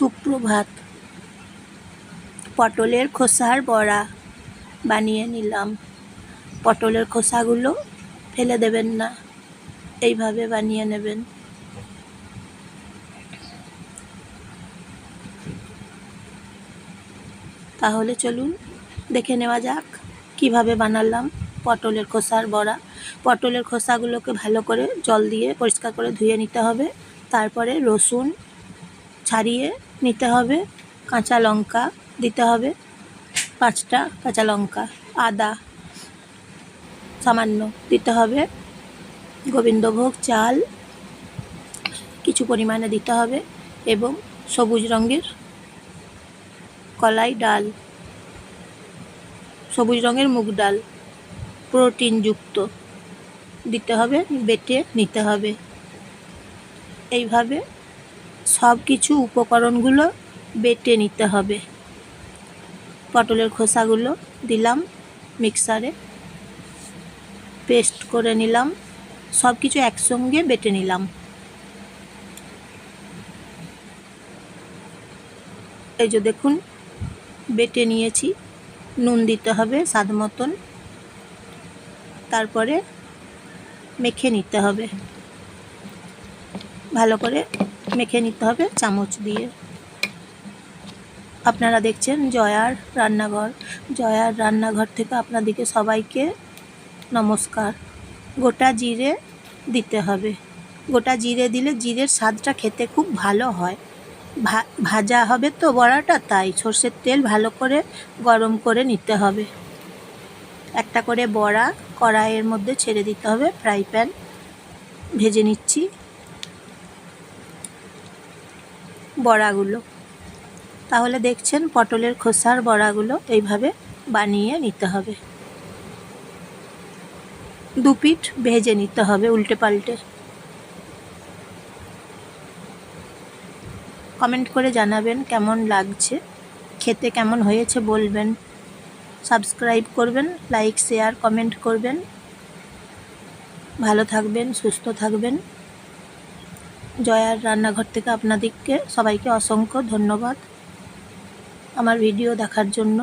সুপ্রভাত। পটলের খোসার বড়া বানিয়ে নিলাম। পটলের খোসাগুলো ফেলে দেবেন না, এইভাবে বানিয়ে নেবেন। তাহলে চলুন দেখে নেওয়া যাক কীভাবে বানালাম পটলের খোসার বড়া। পটলের খোসাগুলোকে ভালো করে জল দিয়ে পরিষ্কার করে ধুয়ে নিতে হবে। তারপরে রসুন ছাড়িয়ে নিতে হবে। কাঁচা লঙ্কা দিতে হবে। পাঁচটা কাঁচা লঙ্কা, আদা সামান্য দিতে হবে। গোবিন্দভোগ চাল কিছু পরিমাণে দিতে হবে এবং সবুজ রঙের কলাই ডাল, সবুজ রঙের মুগ ডাল প্রোটিনযুক্ত দিতে হবে, বেটে নিতে হবে। এইভাবে সব কিছু উপকরণগুলো বেটে নিতে হবে। পটলের খোসাগুলো দিলাম মিক্সারে। পেস্ট করে নিলাম। সব কিছু একসঙ্গে বেটে নিলাম। এই যে দেখুন, বেটে নিয়েছি। নুন দিতে হবে স্বাদ মতন। তারপরে মেখে নিতে হবে। ভালো করে মেখে নিতে হবে, চামচ দিয়ে। আপনারা দেখছেন জয়ার রান্নাঘর। জয়ার রান্নাঘর থেকে আপনাদেরকে সবাইকে নমস্কার। গোটা জিরে দিতে হবে। গোটা জিরে দিলে জিরের স্বাদটা খেতে খুব ভালো হয়। ভাজা হবে তো বড়াটা, তাই সর্ষের তেল ভালো করে গরম করে নিতে হবে। একটা করে বড়া কড়াইয়ের মধ্যে ছেড়ে দিতে হবে। ফ্রাই প্যান ভেজে নিচ্ছি। বড়াগুলো। তাহলে দেখছেন পটলের খোসার বড়াগুলো এইভাবে বানিয়ে নিতে হবে। দু পিঠ ভেজে নিতে হবে উল্টে পাল্টে। কমেন্ট করে জানাবেন কেমন লাগছে, খেতে কেমন হয়েছে বলবেন। সাবস্ক্রাইব করবেন, লাইক, শেয়ার, কমেন্ট করবেন। ভালো থাকবেন, সুস্থ থাকবেন। জয়ার রান্নাঘর থেকে আপনাদেরকে সবাইকে অসংখ্য ধন্যবাদ আমার ভিডিও দেখার জন্য।